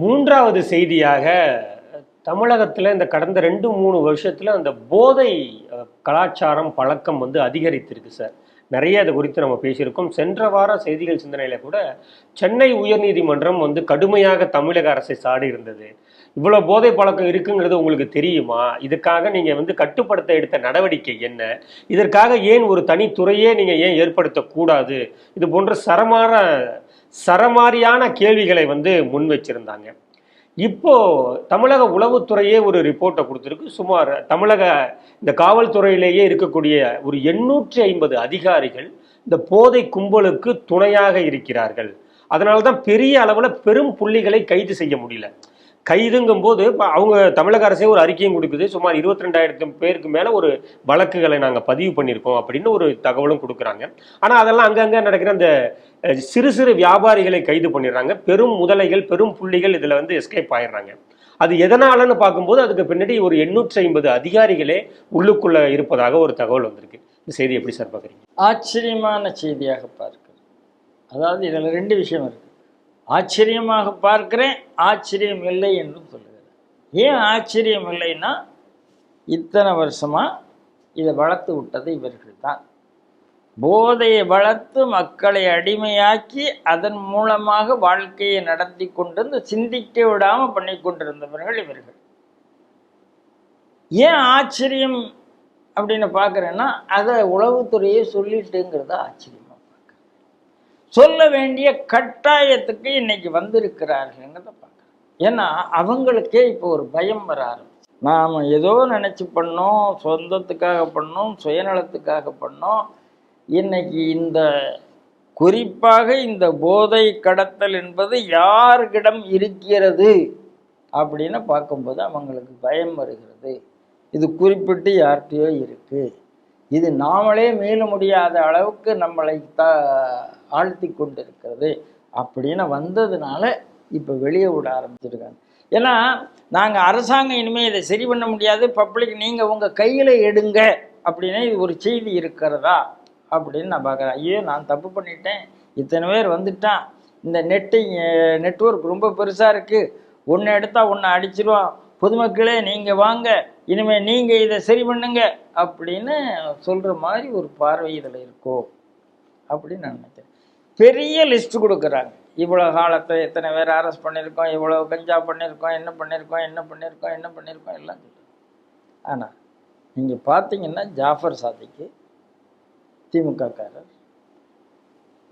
மூன்றாவது செய்தியாக தமிழகத்தில் இந்த கடந்த ரெண்டு மூணு வருஷத்தில் அந்த போதை கலாச்சாரம் பழக்கம் வந்து அதிகரித்திருக்கு சார். நிறைய அது குறித்து நம்ம பேசியிருக்கோம். சென்ற வார செய்திகள் சிந்தனையில் கூட சென்னை உயர்நீதிமன்றம் வந்து கடுமையாக தமிழக அரசை சாடி இருந்தது. இவ்வளோ போதை பழக்கம் இருக்குங்கிறது உங்களுக்கு தெரியுமா? இதுக்காக நீங்கள் வந்து கட்டுப்படுத்த எடுத்த நடவடிக்கை என்ன? இதற்காக ஏன் ஒரு தனித்துறையே நீங்கள் ஏன் ஏற்படுத்தக்கூடாது? இது போன்ற சரமான சரமாரியான கேள்விகளை வந்து முன் வச்சிருந்தாங்க. இப்போ தமிழக உளவுத்துறையே ஒரு ரிப்போர்ட்டை கொடுத்துருக்கு. சுமார் தமிழக இந்த காவல்துறையிலேயே இருக்கக்கூடிய ஒரு எண்ணூற்றி ஐம்பது அதிகாரிகள் இந்த போதை கும்பலுக்கு துணையாக இருக்கிறார்கள். அதனால தான் பெரிய அளவில் பெரும் புள்ளிகளை கைது செய்ய முடியல. கைதுங்கும் போது அவங்க தமிழக அரசே ஒரு அறிக்கையும் கொடுக்குது. சுமார் இருபத்தி ரெண்டாயிரத்து பேருக்கு மேலே ஒரு வழக்குகளை நாங்கள் பதிவு பண்ணியிருக்கோம் அப்படின்னு ஒரு தகவலும் கொடுக்குறாங்க. ஆனால் அதெல்லாம் அங்கங்கே நடக்கிற அந்த சிறு சிறு வியாபாரிகளை கைது பண்ணிடுறாங்க. பெரும் முதலைகள் பெரும் புள்ளிகள் இதில் வந்து எஸ்கேப் ஆயிடுறாங்க. அது எதனாலன்னு பார்க்கும்போது அதுக்கு பின்னாடி ஒரு எண்ணூற்றி ஐம்பது அதிகாரிகளே உள்ளுக்குள்ளே இருப்பதாக ஒரு தகவல் வந்திருக்கு. இந்த செய்தி எப்படி சார் பார்க்குறீங்க? ஆச்சரியமான செய்தியாக பார்க்கிறேன் அதாவது இதில் ரெண்டு விஷயம் இருக்குது ஆச்சரியமாக பார்க்கிறேன் ஆச்சரியம் இல்லை என்று சொல்லுகிறேன் ஏன் ஆச்சரியம் இல்லைன்னா இத்தனை வருஷமாக இதை வளர்த்து விட்டது இவர்கள் தான். போதையை வளர்த்து மக்களை அடிமையாக்கி அதன் மூலமாக வாழ்க்கையை நடத்தி கொண்டு வந்து சிந்திக்க விடாமல் பண்ணி கொண்டிருந்தவர்கள் இவர்கள். ஏன் ஆச்சரியம் அப்படின்னு பார்க்குறேன்னா அதை உளவுத்துறையே சொல்லிட்டுங்கிறது ஆச்சரியம். சொல்ல வேண்டிய கட்டாயத்துக்கு இன்னைக்கு வந்திருக்கிறார்கள்ங்கிறத பார்க்குறேன் ஏன்னா அவங்களுக்கே இப்போ ஒரு பயம் வர ஆரம்பிச்சு. நாம் ஏதோ நினச்சி பண்ணோம் சொந்தத்துக்காக பண்ணோம் சுயநலத்துக்காக பண்ணோம். இன்னைக்கு இந்த குறிப்பாக இந்த போதை கடத்தல் என்பது யாருக்கிடம் இருக்கிறது அப்படின்னு பார்க்கும்போது அவங்களுக்கு பயம் வருகிறது. இது குறிப்பிட்டு யார்கிட்டயோ இருக்குது இது நாமளே மீள முடியாத அளவுக்கு நம்மளை த ஆழ்த்தி கொண்டிருக்கிறது அப்படின்னு வந்ததுனால இப்போ வெளியே விட ஆரம்பிச்சிருக்காங்க. ஏன்னா நாங்கள் அரசாங்கம் இனிமேல் இதை சரி பண்ண முடியாது. பப்ளிக் நீங்கள் உங்கள் கையில் எடுங்க அப்படின்னு இது ஒரு செய்தி இருக்கிறதா அப்படின்னு நான் பார்க்குறேன் ஐயோ நான் தப்பு பண்ணிட்டேன். இத்தனை பேர் வந்துட்டான். இந்த நெட்டு நெட்ஒர்க் ரொம்ப பெருசாக இருக்குது ஒன்று எடுத்தால் ஒன்று அடிச்சிருவான். பொதுமக்களே நீங்கள் வாங்க. இனிமேல் நீங்கள் இதை சரி பண்ணுங்க அப்படின்னு சொல்கிற மாதிரி ஒரு பார்வை இதில் இருக்கோ அப்படின்னு நான் நினைக்கிறேன். பெரிய லிஸ்ட் கொடுக்குறாங்க. இவ்வளோ காலத்தில் எத்தனை பேர் அரெஸ்ட் பண்ணியிருக்கோம் இவ்வளோ கஞ்சா பண்ணியிருக்கோம் என்ன பண்ணியிருக்கோம் என்ன பண்ணியிருக்கோம் என்ன பண்ணியிருக்கோம் எல்லாம் ஆனால் நீங்கள் பார்த்தீங்கன்னா ஜாஃபர் சாதிக்கு திமுககாரர்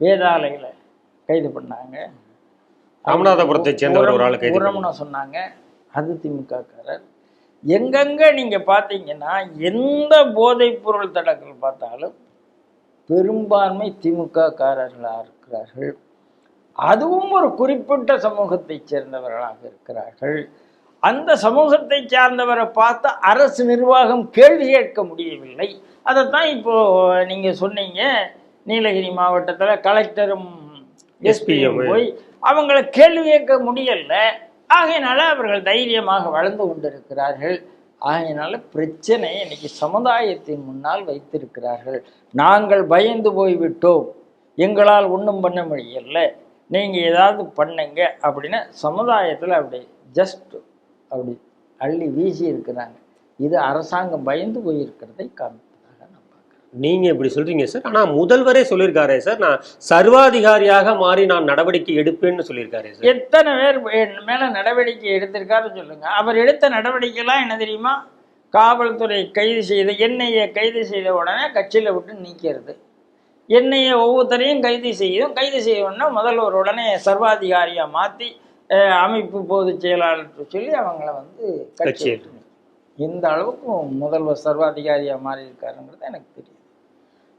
வேதாலையில் கைது பண்ணாங்க. ராமநாதபுரத்தைச் சேர்ந்தவர் ஒரு ஆளை கைது சொன்னாங்க. அது திமுககாரர் எங்கெங்க நீங்க பார்த்தீங்கன்னா எந்த போதைப் பொருள் தடங்கள் பார்த்தாலும் பெரும்பான்மை திமுக காரர்களாக இருக்கிறார்கள். அதுவும் ஒரு குறிப்பிட்ட சமூகத்தைச் சேர்ந்தவர்களாக இருக்கிறார்கள். அந்த சமூகத்தை சார்ந்தவரை பார்த்து அரசு நிர்வாகம் கேள்வி கேட்க முடியவில்லை. அதைத்தான் இப்போ நீங்க சொன்னீங்க. நீலகிரி மாவட்டத்தில் கலெக்டரும் எஸ்பியும். போய் அவங்கள கேள்வி கேட்க முடியல. ஆகையினால அவர்கள் தைரியமாக வளர்ந்து கொண்டிருக்கிறார்கள். ஆகையினால பிரச்சனையை இன்னைக்கு சமுதாயத்தின் முன்னால் வைத்திருக்கிறார்கள். நாங்கள் பயந்து போய்விட்டோம். எங்களால் ஒன்றும் பண்ண முடியல. நீங்கள் ஏதாவது பண்ணுங்க அப்படின்னு சமுதாயத்தில் அப்படி ஜஸ்ட் அப்படி அள்ளி வீசி இருக்கிறாங்க. இது அரசாங்கம் பயந்து போயிருக்கிறதை காணும். நான் பார்க்குறேன் நீங்க இப்படி சொல்றீங்க சார். ஆனா முதல்வரே சொல்லியிருக்காரே சார். நான் சர்வாதிகாரியாக மாறி நான் நடவடிக்கை எடுப்பேன்னு சொல்லியிருக்காரே சார். எத்தனை பேர் என் மேல நடவடிக்கை எடுத்திருக்காருன்னு சொல்லுங்க. அவர் எடுத்த நடவடிக்கைலாம் என்ன தெரியுமா? காவல்துறை கைது செய்த என்னையை கைது செய்த உடனே கட்சியில விட்டு நீக்கிறது. என்னையை ஒவ்வொருத்தரையும் கைது செய்யும் கைது செய்ய உடனே முதல்வர் உடனே சர்வாதிகாரியா மாத்தி அஹ், அமைப்பு பொதுச் செயலாளர் சொல்லி அவங்கள வந்து கட்சி. இந்த அளவுக்கு முதல்வர் சர்வாதிகாரியா மாறி இருக்காருங்கிறது எனக்கு தெரியும்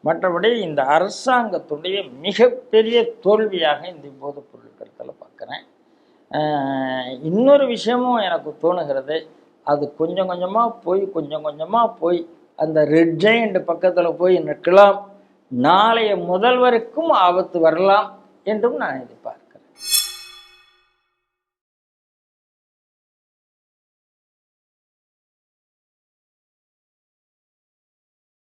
மற்றபடி இந்த அரசாங்கத்துடைய மிகப்பெரிய தோல்வியாக இந்த போதைப் பொருட்களத்தில் பார்க்குறேன். இன்னொரு விஷயமும் எனக்கு தோணுகிறது. அது கொஞ்சம் கொஞ்சமாக போய் கொஞ்சம் கொஞ்சமாக போய் அந்த ரெட் ஜெயண்ட் பக்கத்தில் போய் நிற்கலாம். நாளைய முதல்வருக்கும் ஆபத்து வரலாம் என்றும் நான் எதிர்பார்க்கிறேன்.